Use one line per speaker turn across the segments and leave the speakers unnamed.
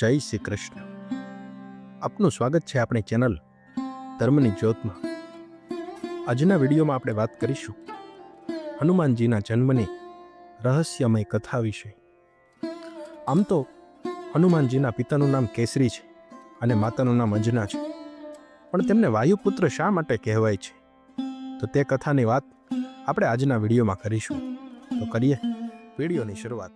જય શ્રી કૃષ્ણ. આપનું સ્વાગત છે આપણી ચેનલ ધર્મની જ્યોતમાં. આજના વિડીયોમાં આપણે વાત કરીશું હનુમાનજીના જન્મની રહસ્યમય કથા વિશે. આમ તો હનુમાનજીના પિતાનું નામ કેસરી છે અને માતાનું નામ અંજના છે. પણ તેમને વાયુપુત્ર શા માટે કહેવાય છે? તો તે કથાની વાત આપણે આજના વિડીયોમાં કરીશું. તો કરીએ વિડીયોની શરૂઆત.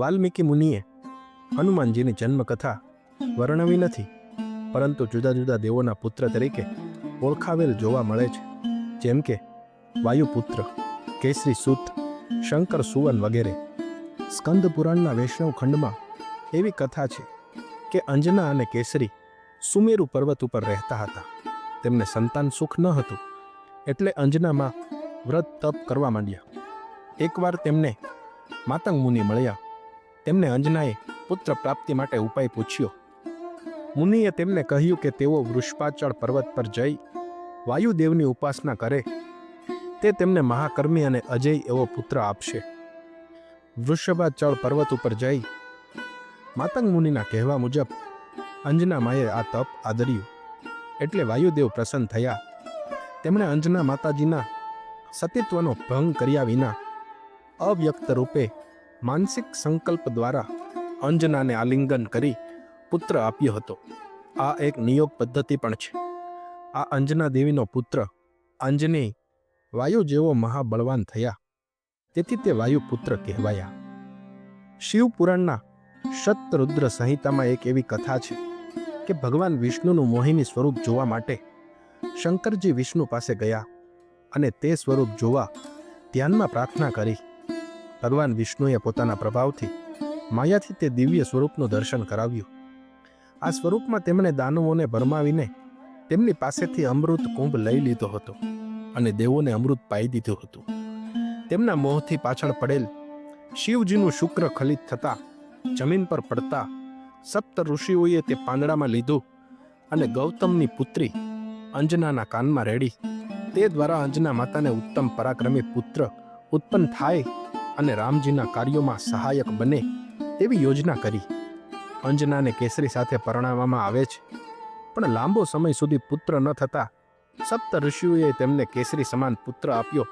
વાલ્મીકી મુનિએ હનુમાનજીની જન્મકથા વર્ણવી નથી, પરંતુ જુદા જુદા દેવોના પુત્ર તરીકે ઓળખાવેલ જોવા મળે છે. જેમ કે વાયુપુત્ર, કેસરી સૂત, શંકર સુવન વગેરે. સ્કંદ પુરાણના વૈષ્ણવ ખંડમાં એવી કથા છે કે અંજના અને કેસરી સુમેરુ પર્વત ઉપર રહેતા હતા. તેમને સંતાન સુખ ન હતું, એટલે અંજનામાં વ્રત તપ કરવા માંડ્યા. એકવાર તેમને માતંગ મુનિ મળ્યા તેમને અંજનાએ પુત્ર પ્રાપ્તિ માટે ઉપાય પૂછ્યો. મુનિએ તેમને કહ્યું કે તેઓ વૃષ્પાચળ પર્વત પર જઈ વાયુદેવની ઉપાસના કરે. તે તેમને મહાકર્મી અને અજય એવો પુત્ર આપશે. વૃષભાચળ પર્વત ઉપર જઈ માતંગ મુનિના કહેવા મુજબ અંજના માએ આ તપ આદર્યું. એટલે વાયુદેવ પ્રસન્ન થયા. તેમણે અંજના માતાજીના સતીત્વનો ભંગ કર્યા વિના અવ્યક્ત રૂપે માનસિક સંકલ્પ દ્વારા અંજનાને આલિંગન કરી પુત્ર આપ્યો હતો. આ એક નિયોગ પદ્ધતિ પણ છે. આ અંજના દેવીનો પુત્ર અંજનેય વાયુ જેવો મહાબળવાન થયા. તેથી તે વાયુ પુત્ર કહેવાયા. શિવપુરાણના શતરુદ્ર સંહિતામાં એક એવી કથા છે કે ભગવાન વિષ્ણુનું મોહિની સ્વરૂપ જોવા માટે શંકરજી વિષ્ણુ પાસે ગયા અને તે સ્વરૂપ જોવા ધ્યાનમાં પ્રાર્થના કરી. ભગવાન વિષ્ણુએ પોતાના પ્રભાવથી માયાથી તે દિવ્ય સ્વરૂપનું દર્શન કરાવ્યું. આ સ્વરૂપમાં તેમણે દાનવોને ભરમાવીને તેમની પાસેથી અમૃત કુંભ લઈ લીધો હતો અને દેવોને અમૃત પાઈ દીધું હતું. તેમના મોહથી પાછળ પડેલ શિવજીનું શુક્ર ખલિત થતા જમીન પર પડતા સપ્ત ઋષિઓએ તે પાંદડામાં લીધું અને ગૌતમની પુત્રી અંજનાના કાનમાં રેડી. તે દ્વારા અંજના માતાને ઉત્તમ પરાક્રમી પુત્ર ઉત્પન્ન થાય અને રામજીના કાર્યોમાં સહાયક બને તેવી યોજના કરી. અંજનાને કેસરી સાથે પરણાવવામાં આવે છે. પણ લાંબો સમય સુધી પુત્ર ન થતા સપ્ત ઋષિઓએ તેમને કેસરી સમાન પુત્ર આપ્યો.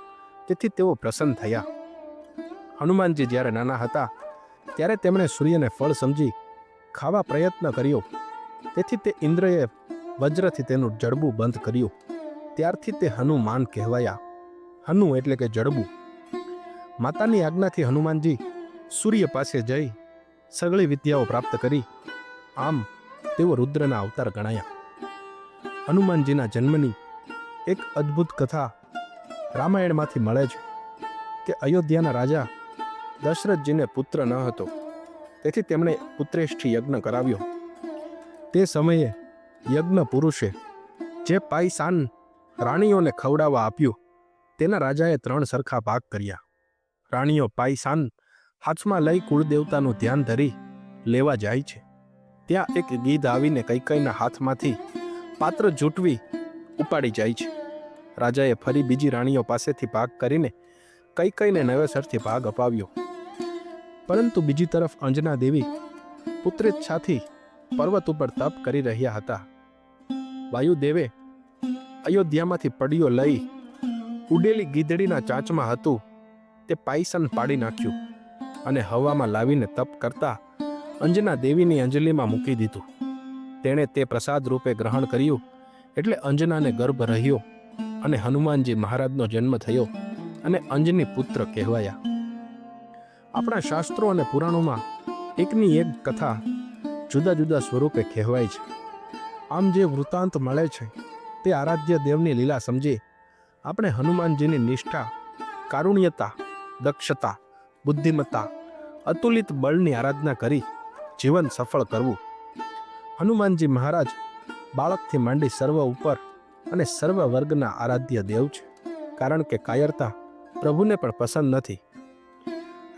તેથી તેઓ પ્રસન્ન થયા. હનુમાનજી જ્યારે નાના હતા, ત્યારે તેમણે સૂર્યને ફળ સમજી ખાવા પ્રયત્ન કર્યો. તેથી તે ઇન્દ્રએ વજ્રથી તેનું જડબું બંધ કર્યું. ત્યારથી તે હનુમાન કહેવાયા. હનુ એટલે કે જડબું. માતાની આજ્ઞાથી હનુમાનજી સૂર્ય પાસે જઈ સગળી વિદ્યાઓ પ્રાપ્ત કરી. આમ તેઓ રુદ્રના અવતાર ગણાયા. હનુમાનજીના જન્મની એક અદ્ભુત કથા રામાયણમાંથી મળે છે કે અયોધ્યાના રાજા દશરથજીને પુત્ર ન હતો. તેથી તેમણે પુત્રેષ્ઠી યજ્ઞ કરાવ્યો. તે સમયે યજ્ઞ પુરુષે જે પાયસાન રાણીઓને ખવડાવવા આપ્યું, તેના રાજાએ ત્રણ સરખા ભાગ કર્યા. રાણીઓ પાયસાન હાથમાં લઈ કુળદેવતાનું ધ્યાન ધરી લેવા જાય છે. ત્યાં એક ગીધ આવીને કૈકઈના હાથમાંથી પાત્ર જૂટવી ઉપાડી જાય છે. રાજાએ ફરી બીજી રાણીઓ પાસેથી ભાગ કરીને કૈકઈને નવેસરથી ભાગ અપાવ્યો. પરંતુ બીજી તરફ અંજના દેવી પુત્રેચ્છાથી પર્વત ઉપર તપ કરી રહ્યા હતા. વાયુદેવે અયોધ્યામાંથી પડીઓ લઈ ઉડેલી ગીધડીના ચાંચમાં હતું. તે પાયસન પાડી નાખ્યું અને હવામાં લાવીને તપ કરતા અંજના દેવીની અંજલિમાં મૂકી દીધું. તેણે તે પ્રસાદ રૂપે ગ્રહણ કર્યું એટલે અંજનાને ગર્ભ રહ્યો અને હનુમાનજી મહારાજનો જન્મ થયો અને અંજની પુત્ર કહેવાયા. આપણા શાસ્ત્રો અને પુરાણોમાં એકની એક કથા જુદા જુદા સ્વરૂપે કહેવાય છે. આમ જે વૃતાંત મળે છે તે આરાધ્ય દેવની લીલા સમજી આપણે હનુમાનજીની નિષ્ઠા, કારુણ્યતા દક્ષતા, બુદ્ધિમત્તા, અતુલિત બળની આરાધના કરી જીવન સફળ કરવું. હનુમાનજી મહારાજ બાળકથી માંડી સર્વ ઉપર અને સર્વ વર્ગના આરાધ્ય દેવ છે. કારણ કે કાયરતા પ્રભુને પણ પસંદ નથી.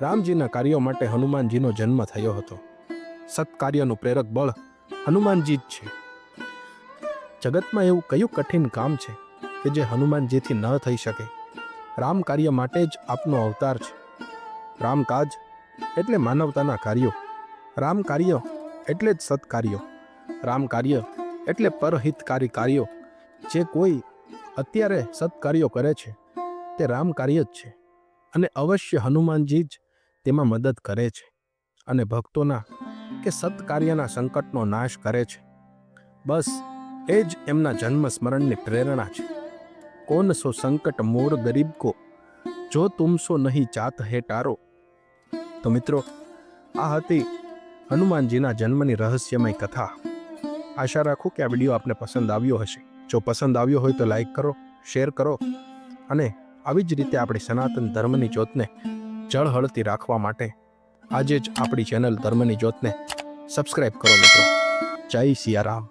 રામજીના કાર્યો માટે હનુમાનજીનો જન્મ થયો હતો. સત્કાર્યનું પ્રેરક બળ હનુમાનજી જ છે. જગતમાં એવું કયું કઠિન કામ છે કે જે હનુમાનજીથી ન થઈ શકે? રામ કાર્ય માટે જ આપનો અવતાર છે. રામકાજ એટલે માનવતાના કાર્યો. રામ કાર્ય એટલે જ સત્કાર્યો. રામ કાર્ય એટલે પરહિતકારી કાર્યો. જે કોઈ અત્યારે સત્કાર્યો કરે છે, તે રામ કાર્ય જ છે. અને અવશ્ય હનુમાનજી જ તેમાં મદદ કરે છે અને ભક્તોના કે સત્કાર્યના સંકટનો નાશ કરે છે. બસ, એ જ એમના જન્મ સ્મરણની પ્રેરણા છે. કોન સો સંકટ મોર ગરીબ કો? જો તુમ સો નહીં ચાત હે ટારો? તો મિત્રો, આ હતી હનુમાનજીના જન્મની રહસ્યમય કથા. આશા રાખું કે આ વીડિયો આપને પસંદ આવ્યો હશે. જો પસંદ આવ્યો હોય તો લાઈક કરો, શેર કરો અને આવી જ રીતે આપણી સનાતન ધર્મની જ્યોતને જળહળતી રાખવા માટે આજે જ આપણી ચેનલ ધર્મની જ્યોતને સબસ્ક્રાઈબ કરો મિત્રો. જય સિયારામ.